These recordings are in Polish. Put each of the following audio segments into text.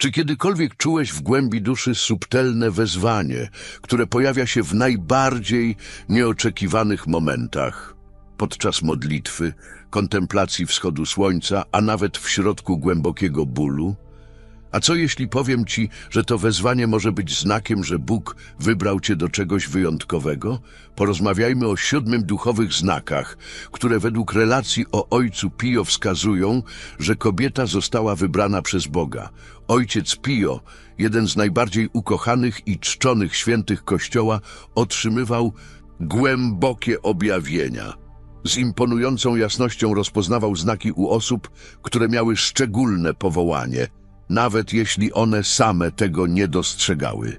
Czy kiedykolwiek czułeś w głębi duszy subtelne wezwanie, które pojawia się w najbardziej nieoczekiwanych momentach? Podczas modlitwy, kontemplacji wschodu słońca, a nawet w środku głębokiego bólu? A co jeśli powiem ci, że to wezwanie może być znakiem, że Bóg wybrał cię do czegoś wyjątkowego? Porozmawiajmy o siódmym duchowych znakach, które według relacji o ojcu Pio wskazują, że kobieta została wybrana przez Boga. Ojciec Pio, jeden z najbardziej ukochanych i czczonych świętych Kościoła, otrzymywał głębokie objawienia. Z imponującą jasnością rozpoznawał znaki u osób, które miały szczególne powołanie – nawet jeśli one same tego nie dostrzegały.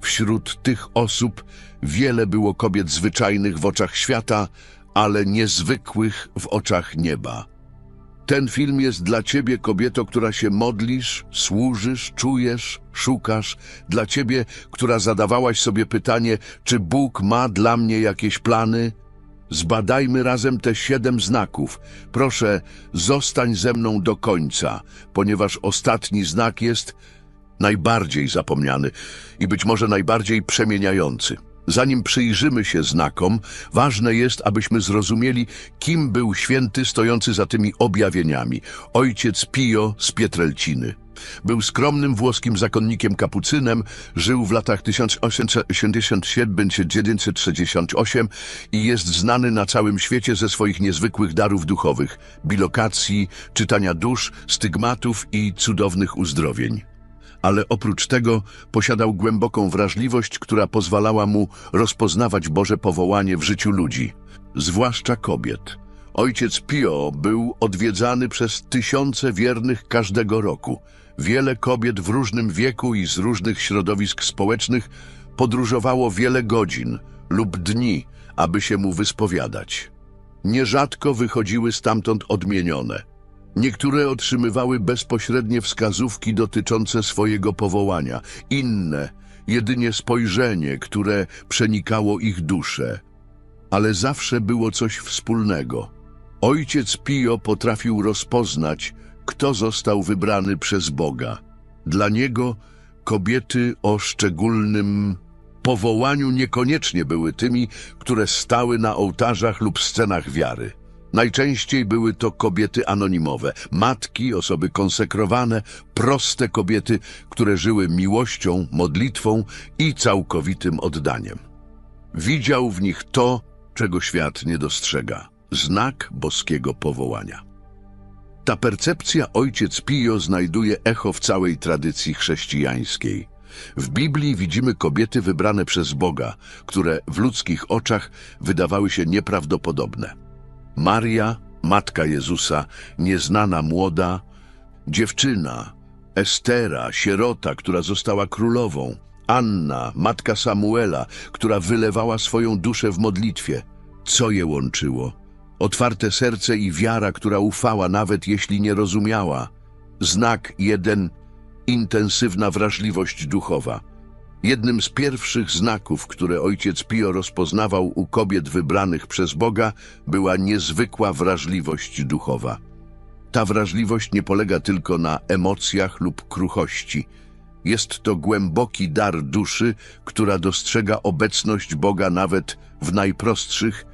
Wśród tych osób wiele było kobiet zwyczajnych w oczach świata, ale niezwykłych w oczach nieba. Ten film jest dla ciebie, kobieto, która się modlisz, służysz, czujesz, szukasz, dla ciebie, która zadawałaś sobie pytanie, czy Bóg ma dla mnie jakieś plany, Zbadajmy razem te siedem znaków. Proszę, zostań ze mną do końca, ponieważ ostatni znak jest najbardziej zapomniany i być może najbardziej przemieniający. Zanim przyjrzymy się znakom, ważne jest, abyśmy zrozumieli, kim był święty stojący za tymi objawieniami. Ojciec Pio z Pietrelciny. Był skromnym włoskim zakonnikiem kapucynem, żył w latach 1887-1968 i jest znany na całym świecie ze swoich niezwykłych darów duchowych, bilokacji, czytania dusz, stygmatów i cudownych uzdrowień. Ale oprócz tego posiadał głęboką wrażliwość, która pozwalała mu rozpoznawać Boże powołanie w życiu ludzi, zwłaszcza kobiet. Ojciec Pio był odwiedzany przez tysiące wiernych każdego roku – Wiele kobiet w różnym wieku i z różnych środowisk społecznych podróżowało wiele godzin lub dni, aby się mu wyspowiadać. Nierzadko wychodziły stamtąd odmienione. Niektóre otrzymywały bezpośrednie wskazówki dotyczące swojego powołania, inne jedynie spojrzenie, które przenikało ich duszę. Ale zawsze było coś wspólnego. Ojciec Pio potrafił rozpoznać, kto został wybrany przez Boga. Dla niego kobiety o szczególnym powołaniu niekoniecznie były tymi, które stały na ołtarzach lub scenach wiary. Najczęściej były to kobiety anonimowe, matki, osoby konsekrowane, proste kobiety, które żyły miłością, modlitwą i całkowitym oddaniem. Widział w nich to, czego świat nie dostrzega znak boskiego powołania. Ta percepcja ojciec Pio znajduje echo w całej tradycji chrześcijańskiej. W Biblii widzimy kobiety wybrane przez Boga, które w ludzkich oczach wydawały się nieprawdopodobne. Maria, matka Jezusa, nieznana młoda, dziewczyna, Estera, sierota, która została królową, Anna, matka Samuela, która wylewała swoją duszę w modlitwie. Co je łączyło? Otwarte serce i wiara, która ufała, nawet jeśli nie rozumiała. Znak jeden intensywna wrażliwość duchowa. Jednym z pierwszych znaków, które ojciec Pio rozpoznawał u kobiet wybranych przez Boga, była niezwykła wrażliwość duchowa. Ta wrażliwość nie polega tylko na emocjach lub kruchości. Jest to głęboki dar duszy, która dostrzega obecność Boga nawet w najprostszych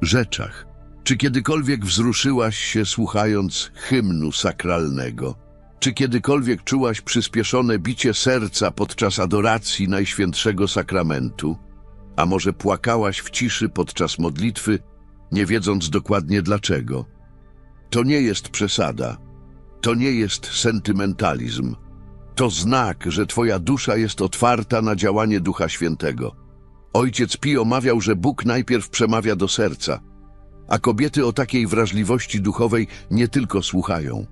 rzeczach. Czy kiedykolwiek wzruszyłaś się słuchając hymnu sakralnego? Czy kiedykolwiek czułaś przyspieszone bicie serca podczas adoracji Najświętszego Sakramentu? A może płakałaś w ciszy podczas modlitwy, nie wiedząc dokładnie dlaczego? To nie jest przesada. To nie jest sentymentalizm. To znak, że twoja dusza jest otwarta na działanie Ducha Świętego. Ojciec Pio mawiał, że Bóg najpierw przemawia do serca – a kobiety o takiej wrażliwości duchowej nie tylko słuchają.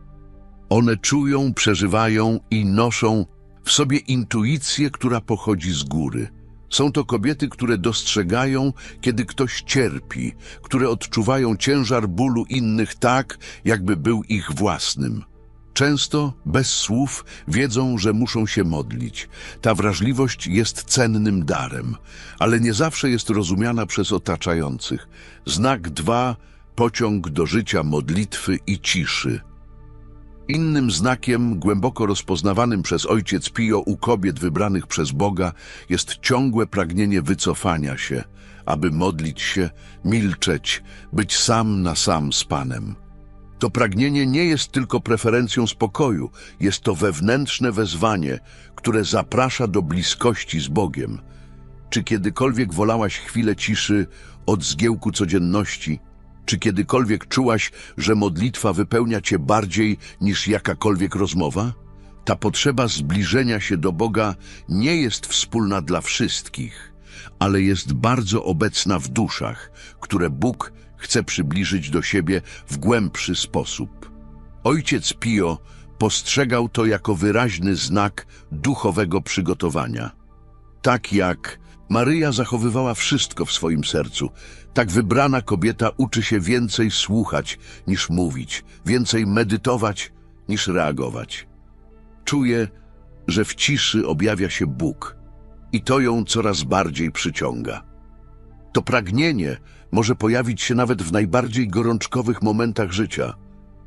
One czują, przeżywają i noszą w sobie intuicję, która pochodzi z góry. Są to kobiety, które dostrzegają, kiedy ktoś cierpi, które odczuwają ciężar bólu innych tak, jakby był ich własnym. Często, bez słów, wiedzą, że muszą się modlić. Ta wrażliwość jest cennym darem, ale nie zawsze jest rozumiana przez otaczających. Znak dwa, pociąg do życia modlitwy i ciszy. Innym znakiem, głęboko rozpoznawanym przez ojciec Pio u kobiet wybranych przez Boga, jest ciągłe pragnienie wycofania się, aby modlić się, milczeć, być sam na sam z Panem. To pragnienie nie jest tylko preferencją spokoju, jest to wewnętrzne wezwanie, które zaprasza do bliskości z Bogiem. Czy kiedykolwiek wolałaś chwilę ciszy od zgiełku codzienności? Czy kiedykolwiek czułaś, że modlitwa wypełnia cię bardziej niż jakakolwiek rozmowa? Ta potrzeba zbliżenia się do Boga nie jest wspólna dla wszystkich, ale jest bardzo obecna w duszach, które Bóg chce przybliżyć do siebie w głębszy sposób. Ojciec Pio postrzegał to jako wyraźny znak duchowego przygotowania. Tak jak Maryja zachowywała wszystko w swoim sercu, tak wybrana kobieta uczy się więcej słuchać niż mówić, więcej medytować niż reagować. Czuje, że w ciszy objawia się Bóg i to ją coraz bardziej przyciąga. To pragnienie może pojawić się nawet w najbardziej gorączkowych momentach życia.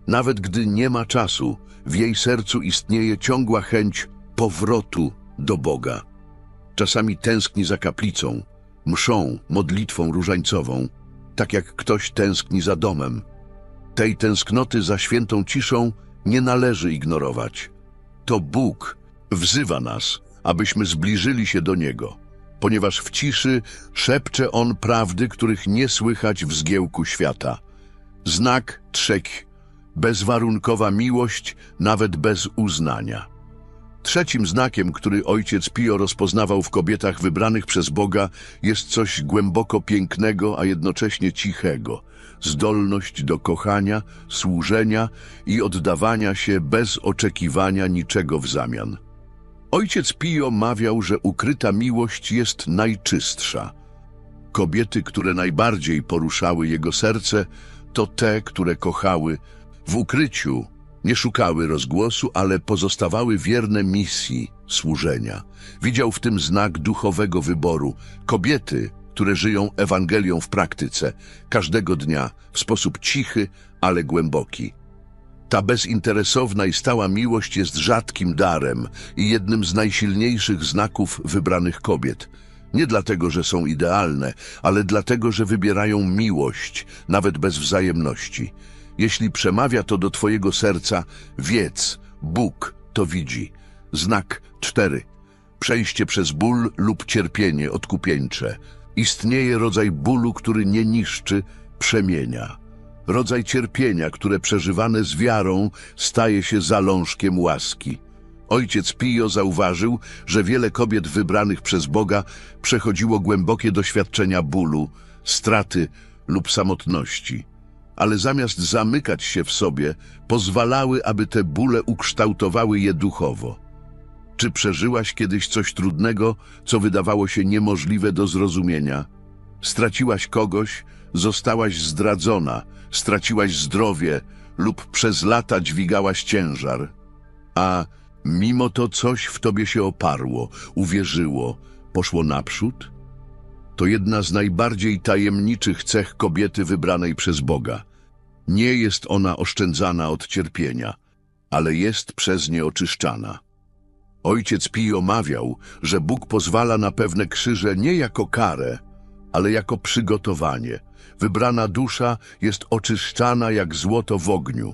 Nawet gdy nie ma czasu, w jej sercu istnieje ciągła chęć powrotu do Boga. Czasami tęskni za kaplicą, mszą, modlitwą różańcową, tak jak ktoś tęskni za domem. Tej tęsknoty za świętą ciszą nie należy ignorować. To Bóg wzywa nas, abyśmy zbliżyli się do Niego, ponieważ w ciszy szepcze On prawdy, których nie słychać w zgiełku świata. Znak trzeci, bezwarunkowa miłość, nawet bez uznania. Trzecim znakiem, który ojciec Pio rozpoznawał w kobietach wybranych przez Boga, jest coś głęboko pięknego, a jednocześnie cichego. Zdolność do kochania, służenia i oddawania się bez oczekiwania niczego w zamian. Ojciec Pio mawiał, że ukryta miłość jest najczystsza. Kobiety, które najbardziej poruszały jego serce, to te, które kochały w ukryciu, nie szukały rozgłosu, ale pozostawały wierne misji służenia. Widział w tym znak duchowego wyboru. Kobiety, które żyją Ewangelią w praktyce, każdego dnia, w sposób cichy, ale głęboki. Ta bezinteresowna i stała miłość jest rzadkim darem i jednym z najsilniejszych znaków wybranych kobiet. Nie dlatego, że są idealne, ale dlatego, że wybierają miłość, nawet bez wzajemności. Jeśli przemawia to do Twojego serca, wiedz, Bóg to widzi. Znak 4. Przejście przez ból lub cierpienie odkupieńcze. Istnieje rodzaj bólu, który nie niszczy, przemienia. Rodzaj cierpienia, które przeżywane z wiarą, staje się zalążkiem łaski. Ojciec Pio zauważył, że wiele kobiet wybranych przez Boga przechodziło głębokie doświadczenia bólu, straty lub samotności ale zamiast zamykać się w sobie, pozwalały, aby te bóle ukształtowały je duchowo. Czy przeżyłaś kiedyś coś trudnego, co wydawało się niemożliwe do zrozumienia? Straciłaś kogoś, zostałaś zdradzona, straciłaś zdrowie lub przez lata dźwigałaś ciężar. A mimo to coś w tobie się oparło, uwierzyło, poszło naprzód? To jedna z najbardziej tajemniczych cech kobiety wybranej przez Boga. Nie jest ona oszczędzana od cierpienia, ale jest przez nie oczyszczana. Ojciec Pio mawiał, że Bóg pozwala na pewne krzyże nie jako karę, ale jako przygotowanie. Wybrana dusza jest oczyszczana jak złoto w ogniu,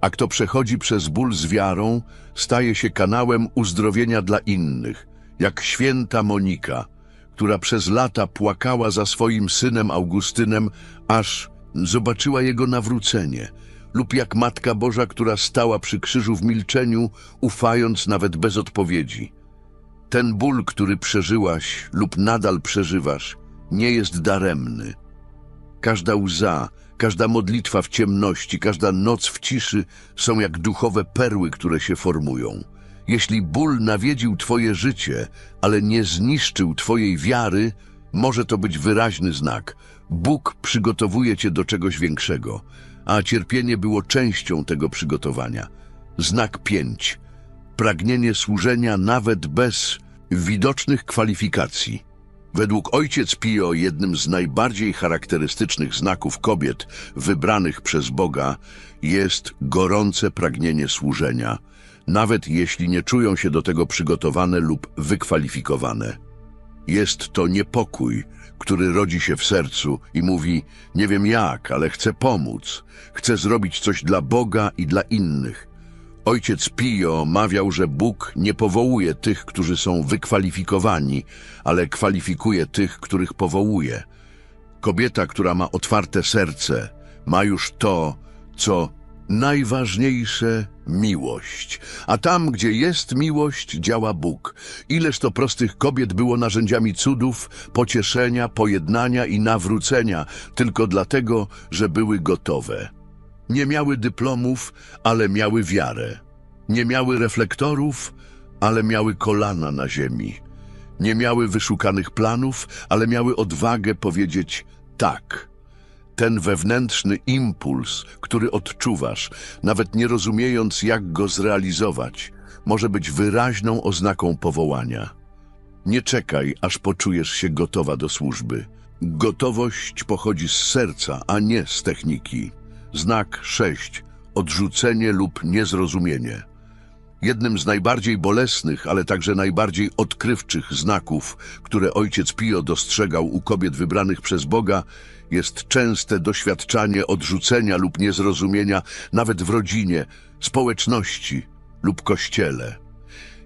a kto przechodzi przez ból z wiarą, staje się kanałem uzdrowienia dla innych, jak święta Monika, która przez lata płakała za swoim synem Augustynem, aż zobaczyła jego nawrócenie, lub jak Matka Boża, która stała przy krzyżu w milczeniu, ufając nawet bez odpowiedzi. Ten ból, który przeżyłaś lub nadal przeżywasz, nie jest daremny. Każda łza, każda modlitwa w ciemności, każda noc w ciszy są jak duchowe perły, które się formują. Jeśli ból nawiedził Twoje życie, ale nie zniszczył Twojej wiary, może to być wyraźny znak. Bóg przygotowuje Cię do czegoś większego, a cierpienie było częścią tego przygotowania. Znak 5. Pragnienie służenia nawet bez widocznych kwalifikacji. Według ojciec Pio jednym z najbardziej charakterystycznych znaków kobiet wybranych przez Boga jest gorące pragnienie służenia, nawet jeśli nie czują się do tego przygotowane lub wykwalifikowane. Jest to niepokój, który rodzi się w sercu i mówi: Nie wiem jak, ale chcę pomóc, chcę zrobić coś dla Boga i dla innych. Ojciec Pio mawiał, że Bóg nie powołuje tych, którzy są wykwalifikowani, ale kwalifikuje tych, których powołuje. Kobieta, która ma otwarte serce, ma już to, co najważniejsze miłość. A tam, gdzie jest miłość, działa Bóg. Ileż to prostych kobiet było narzędziami cudów, pocieszenia, pojednania i nawrócenia, tylko dlatego, że były gotowe. Nie miały dyplomów, ale miały wiarę. Nie miały reflektorów, ale miały kolana na ziemi. Nie miały wyszukanych planów, ale miały odwagę powiedzieć tak. Ten wewnętrzny impuls, który odczuwasz, nawet nie rozumiejąc, jak go zrealizować, może być wyraźną oznaką powołania. Nie czekaj, aż poczujesz się gotowa do służby. Gotowość pochodzi z serca, a nie z techniki. Znak 6. Odrzucenie lub niezrozumienie. Jednym z najbardziej bolesnych, ale także najbardziej odkrywczych znaków, które ojciec Pio dostrzegał u kobiet wybranych przez Boga, jest częste doświadczanie odrzucenia lub niezrozumienia nawet w rodzinie, społeczności lub kościele.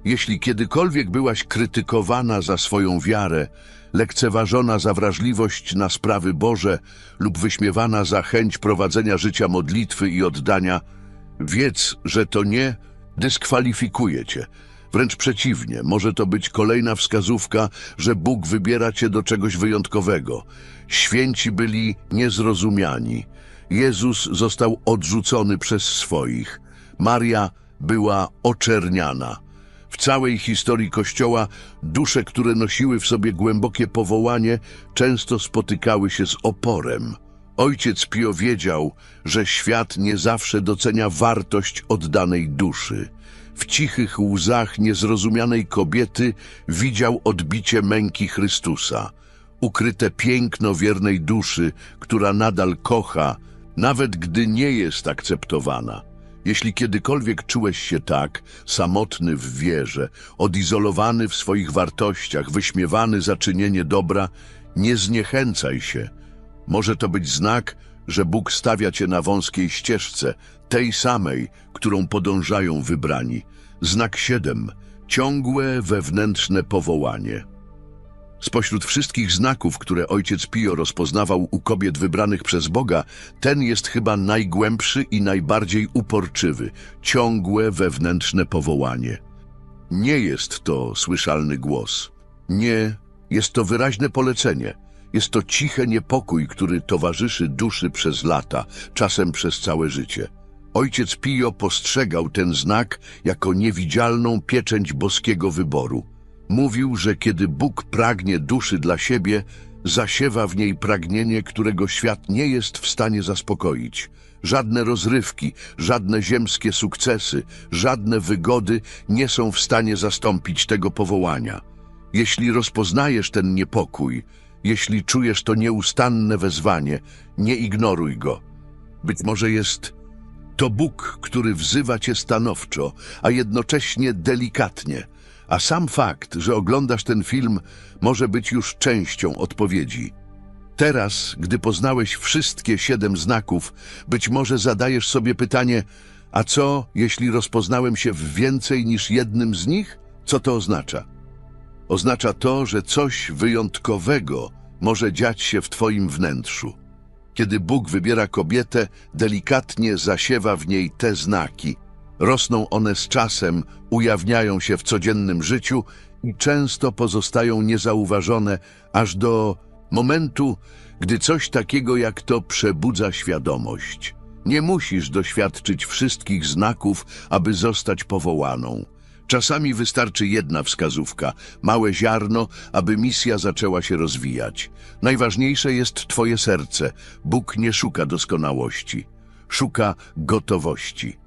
Jeśli kiedykolwiek byłaś krytykowana za swoją wiarę, lekceważona za wrażliwość na sprawy Boże lub wyśmiewana za chęć prowadzenia życia modlitwy i oddania, wiedz, że to nie dyskwalifikuje cię. Wręcz przeciwnie, może to być kolejna wskazówka, że Bóg wybiera cię do czegoś wyjątkowego. Święci byli niezrozumiani. Jezus został odrzucony przez swoich. Maria była oczerniana. W całej historii Kościoła dusze, które nosiły w sobie głębokie powołanie, często spotykały się z oporem. Ojciec Pio wiedział, że świat nie zawsze docenia wartość oddanej duszy. W cichych łzach niezrozumianej kobiety widział odbicie męki Chrystusa, ukryte piękno wiernej duszy, która nadal kocha, nawet gdy nie jest akceptowana. Jeśli kiedykolwiek czułeś się tak, samotny w wierze, odizolowany w swoich wartościach, wyśmiewany za czynienie dobra, nie zniechęcaj się. Może to być znak, że Bóg stawia cię na wąskiej ścieżce, tej samej, którą podążają wybrani. Znak 7. Ciągłe wewnętrzne powołanie. Spośród wszystkich znaków, które ojciec Pio rozpoznawał u kobiet wybranych przez Boga, ten jest chyba najgłębszy i najbardziej uporczywy. Ciągłe wewnętrzne powołanie. Nie jest to słyszalny głos. Nie, jest to wyraźne polecenie. Jest to cichy niepokój, który towarzyszy duszy przez lata, czasem przez całe życie. Ojciec Pio postrzegał ten znak jako niewidzialną pieczęć boskiego wyboru. Mówił, że kiedy Bóg pragnie duszy dla siebie, zasiewa w niej pragnienie, którego świat nie jest w stanie zaspokoić. Żadne rozrywki, żadne ziemskie sukcesy, żadne wygody nie są w stanie zastąpić tego powołania. Jeśli rozpoznajesz ten niepokój, jeśli czujesz to nieustanne wezwanie, nie ignoruj go. Być może jest to Bóg, który wzywa cię stanowczo, a jednocześnie delikatnie. A sam fakt, że oglądasz ten film, może być już częścią odpowiedzi. Teraz, gdy poznałeś wszystkie siedem znaków, być może zadajesz sobie pytanie, a co, jeśli rozpoznałem się w więcej niż jednym z nich? Co to oznacza? Oznacza to, że coś wyjątkowego może dziać się w Twoim wnętrzu. Kiedy Bóg wybiera kobietę, delikatnie zasiewa w niej te znaki. Rosną one z czasem, ujawniają się w codziennym życiu i często pozostają niezauważone aż do momentu, gdy coś takiego jak to przebudza świadomość. Nie musisz doświadczyć wszystkich znaków, aby zostać powołaną. Czasami wystarczy jedna wskazówka, małe ziarno, aby misja zaczęła się rozwijać. Najważniejsze jest Twoje serce. Bóg nie szuka doskonałości, szuka gotowości.